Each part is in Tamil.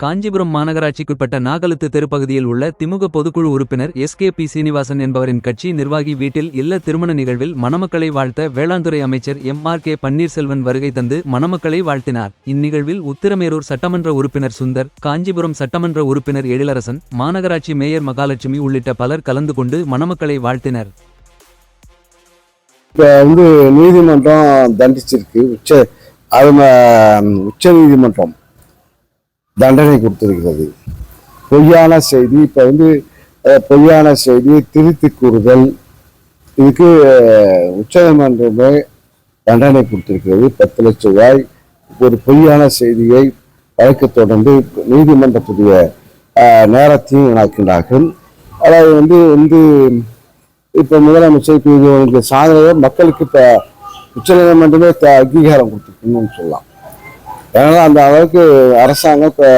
காஞ்சிபுரம் மாநகராட்சிக்குட்பட்ட நாகலுத்து தெருப்பகுதியில் உள்ள திமுக பொதுக்குழு உறுப்பினர் எஸ் கே பி சீனிவாசன் என்பவரின் கட்சி நிர்வாகி வீட்டில் இல்ல திருமண நிகழ்வில் மணமக்களை வாழ்த்த வேளாண்துறை அமைச்சர் எம் ஆர் கே பன்னீர்செல்வன் வருகை தந்து மணமக்களை வாழ்த்தினார். இந்நிகழ்வில் உத்திரமேரூர் சட்டமன்ற உறுப்பினர் சுந்தர் காஞ்சிபுரம் சட்டமன்ற உறுப்பினர் எழிலரசன் மாநகராட்சி மேயர் மகாலட்சுமி உள்ளிட்ட பலர் கலந்து கொண்டு மணமக்களை வாழ்த்தினர். இப்போ வந்து நீதிமன்றம் தண்டிச்சிருக்கு. உச்ச அது உச்ச நீதிமன்றம். தண்டனை கொடுத்திருக்கிறது. பொய்யான செய்தி இப்போ வந்து பொய்யான செய்தி திருத்தி கூறுதல் இதுக்கு உச்சநீதிமன்றமே தண்டனை கொடுத்திருக்கிறது. பத்து லட்சம் ரூபாய் ஒரு பொய்யான செய்தியை வழக்கு தொடர்ந்து நீதிமன்றத்துடைய நேரத்தையும் இணக்கின்றார்கள். அதாவது வந்து வந்து இப்போ முதலமைச்சர் இப்போ இது சாதனையை மக்களுக்கு இப்போ உச்சநீதிமன்றமே த- அங்கீகாரம் கொடுத்துருக்குன்னு சொல்லலாம். அதனால் அந்த அளவுக்கு அரசாங்கம் இப்போ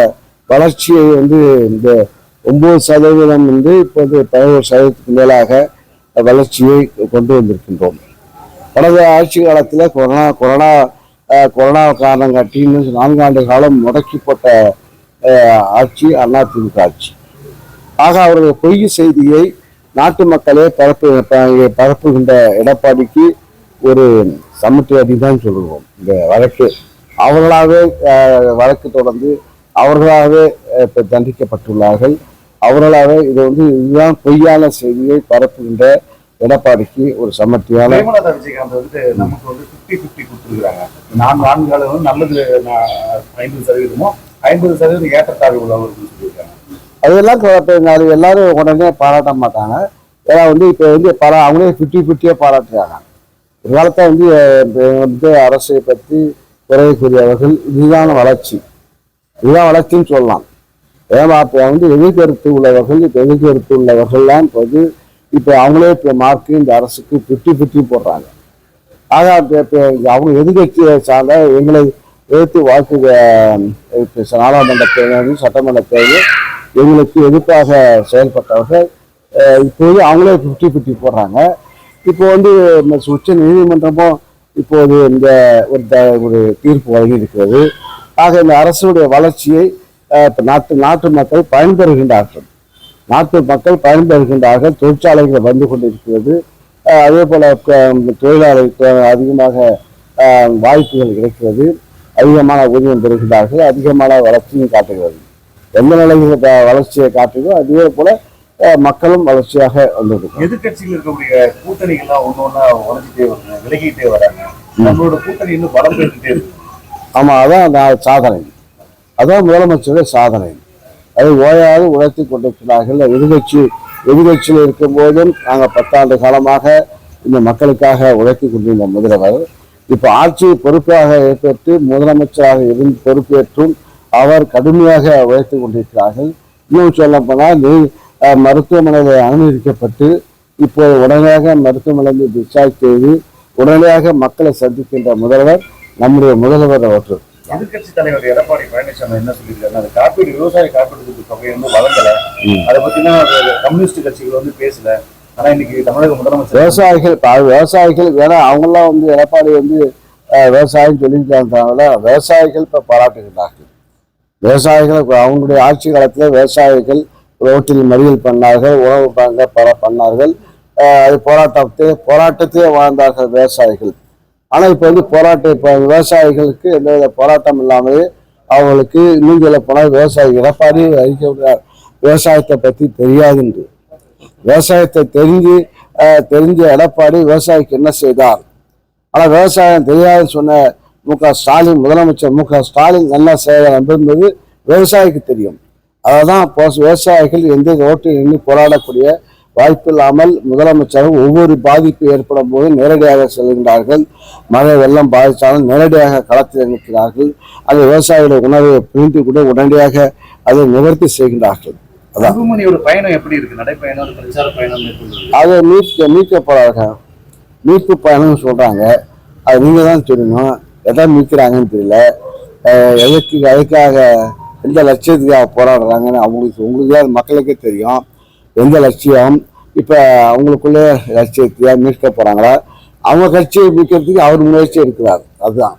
வளர்ச்சியை வந்து இந்த ஒம்பது சதவீதம் வந்து இப்போது பதினோரு சதவீதத்துக்கு மேலாக வளர்ச்சியை கொண்டு வந்திருக்கின்றோம். கடந்த ஆட்சி காலத்தில் கொரோனா கொரோனா கொரோனா காரணம் காட்டி நான்காண்டு காலம் முடக்கிப்பட்ட ஆட்சி அதிமுக ஆட்சி. ஆக அவர்கள் பொய் செய்தியை நாட்டு மக்களே பரப்பு பரப்புகின்ற எடப்பாடிக்கு ஒரு சமட்டு அடி தான் சொல்லுவோம். இந்த வழக்கு. அவர்களாகவே வழக்கு தொடர்ந்து அவர்களாகவே இப்ப தண்டிக்கப்பட்டுள்ளார்கள். அவர்களாகவே இது வந்து இதுதான் பொய்யான செய்தியை பரப்புகின்ற எடப்பாடிக்கு ஒரு சமர்த்தியான விஜயகாந்த் வந்து நமக்கு வந்து பிப்டி பிப்டி கொடுத்துருக்காங்க நான்கு ஆண்டுகள் வந்து நல்லது ஐம்பது சதவீதமும் ஐம்பது சதவீதம் ஏற்றத்தாழ்வு உள்ளவர்கள் சொல்லியிருக்காங்க அதெல்லாம் எல்லாரும் உடனே பாராட்ட மாட்டாங்க. ஏன்னா வந்து இப்போ வந்து பல அவங்களே ஃபிஃப்டி ஃபிஃப்டியே பாராட்டுறாங்க. ஒரு காலத்தை வந்து வந்து அரசை பற்றி குறை இதுதான் வளர்ச்சி. இதுதான் வளர்ச்சின்னு சொல்லலாம். ஏன்னா இப்போ வந்து எதிர்கருத்து உள்ளவர்கள் இப்போ எதிர்கருத்து உள்ளவர்கள்லாம் இப்போ வந்து இப்போ அவங்களே இப்போ மார்க்கு இந்த அரசுக்கு பிட்டி பிட்டி போடுறாங்க. ஆக இப்போ அவங்க எதிர்கட்சியை சார்ந்த எங்களை எதிர்த்து வாக்கு இப்போ நாடாளுமன்ற தேர்தலும் சட்டமன்ற தேர்தல் எங்களுக்கு எதிர்ப்பாக செயல்பட்டவர்கள் இப்போது அவங்களே பிப்டி பிப்டி போடுறாங்க. இப்போ வந்து உச்ச நீதிமன்றமும் இப்போது இந்த ஒரு த- ஒரு தீர்ப்பு வழங்கி இருக்கிறது. ஆக இந்த அரசுடைய வளர்ச்சியை இப்போ நாட்டு நாட்டு மக்கள் பயன்பெறுகின்றார்கள். நாட்டு மக்கள் பயன்பெறுகின்றார்கள். தொழிற்சாலைகள் வந்து கொண்டிருக்கிறது. அதே போல க- அதிகமாக வாய்ப்புகள் கிடைக்கிறது. அதிகமான ஊதியம் பெறுகின்றார்கள். அதிகமான வளர்ச்சியும் காட்டுகிறது. எந்த நிலையில் வளர்ச்சியை காட்டுதோ அதே போல மக்களும் வளர்ச்சியாக வந்திருக்கிறார் எதிர்கட்சியில் இருக்கக்கூடிய கூட்டணிகள்லாம் ஒண்ணு ஒண்ணா உடஞ்சிட்டே வருங்க விலகிட்டே வராங்க. நம்மளோட கூட்டணி இன்னும் பலம் பெற்றுட்டே இருக்கு. ஆமா அதான் நான் சாதனை. அதான் முதலமைச்சருடைய சாதனை. அதை ஓயாது உழைத்து கொண்டிருக்கிறார்கள். எதிர்கட்சி எதிர்கட்சியில் இருக்கும் போதும் நாங்கள் பத்தாண்டு காலமாக இந்த மக்களுக்காக உழைத்து கொண்டிருந்த முதல்வர். இப்போ ஆட்சி பொறுப்பாக ஏற்பட்டு முதலமைச்சராக இருந்து பொறுப்பேற்றும் அவர் கடுமையாக உழைத்து கொண்டிருக்கிறார்கள். இன்னும் சொல்ல போனால் நீ மருத்துவமனையில் அனுமதிக்கப்பட்டு இப்போது உடனடியாக மருத்துவமனையில் டிஸ்சார்ஜ் செய்து உடனடியாக மக்களை சந்திக்கின்ற முதல்வர் நம்முடைய முதல்வர் அவர்கள். எதிர்கட்சி தலைவர் எடப்பாடி பழனிசாமி என்ன சொல்லியிருக்காரு அந்த காப்பீடு விவசாய காப்பீடு தொகை வந்து வழங்கல அதை பத்தினா கம்யூனிஸ்ட் கட்சிகள் வந்து பேசல. ஆனா இன்னைக்கு தமிழக முதலமைச்சர் விவசாயிகள் விவசாயிகள் ஏன்னா அவங்களாம் வந்து எடப்பாடி வந்து விவசாயம் சொல்லியிருக்காங்கள விவசாயிகள் இப்போ பாராட்டுகிறார்கள் விவசாயிகள் அவங்களுடைய ஆட்சி காலத்தில் விவசாயிகள் ரோட்டில் மறியல் பண்ணார்கள் உணவு வாங்க பல பண்ணார்கள். அது போராட்டத்தை போராட்டத்தையே வாழ்ந்தார்கள் விவசாயிகள். ஆனால் இப்போ வந்து போராட்டம் இப்போ விவசாயிகளுக்கு எந்தவித போராட்டம் இல்லாமலே அவங்களுக்கு இன்னும் சொல்ல போனால் விவசாயி எடப்பாடி அறிக்கை விடுறார். விவசாயத்தை பற்றி தெரியாது என்று விவசாயத்தை தெரிஞ்சு தெரிஞ்ச எடப்பாடி விவசாயிக்கு என்ன செய்தார்? ஆனால் விவசாயம் தெரியாதுன்னு சொன்ன மு க ஸ்டாலின் முதலமைச்சர் மு க ஸ்டாலின் என்ன செய்தார் என்பது விவசாயிக்கு தெரியும். அததான் இப்போ விவசாயிகள் எந்த ரோட்டில் நின்று போராடக்கூடிய வாய்ப்பு இல்லாமல் முதலமைச்சர் ஒவ்வொரு பாதிப்பு ஏற்படும் போது நேரடியாக செல்கின்றார்கள். மழை வெள்ளம் பாதித்தாலும் நேரடியாக களத்தில் நிற்கிறார்கள் அந்த விவசாயிகளுடைய உணர்வை புரிந்து கூட உடனடியாக அதை நிவர்த்தி செய்கின்றார்கள். அதான். பயணம் எப்படி இருக்கு? நடைப்பயணம் ஒரு பிரச்சார பயணம் மேற்கொள்வது? அதை மீட்க மீட்கப்படார்கள் மீட்பு பயணம்னு சொல்றாங்க. அது நீங்க தான் சொல்லணும் எதை மீட்கிறாங்கன்னு தெரியல. எதுக்கு எதுக்காக எந்த லட்சியத்துக்காக போராடுறாங்கன்னு அவங்களுக்கு உங்களுக்கு அது மக்களுக்கே தெரியும். எந்த லட்சியம்? இப்போ அவங்களுக்குள்ளே லட்சியத்தையாக மீட்க போகிறாங்களா அவங்க கட்சியை மீட்கிறதுக்கு அவர் முயற்சி இருக்கிறார் அதுதான்.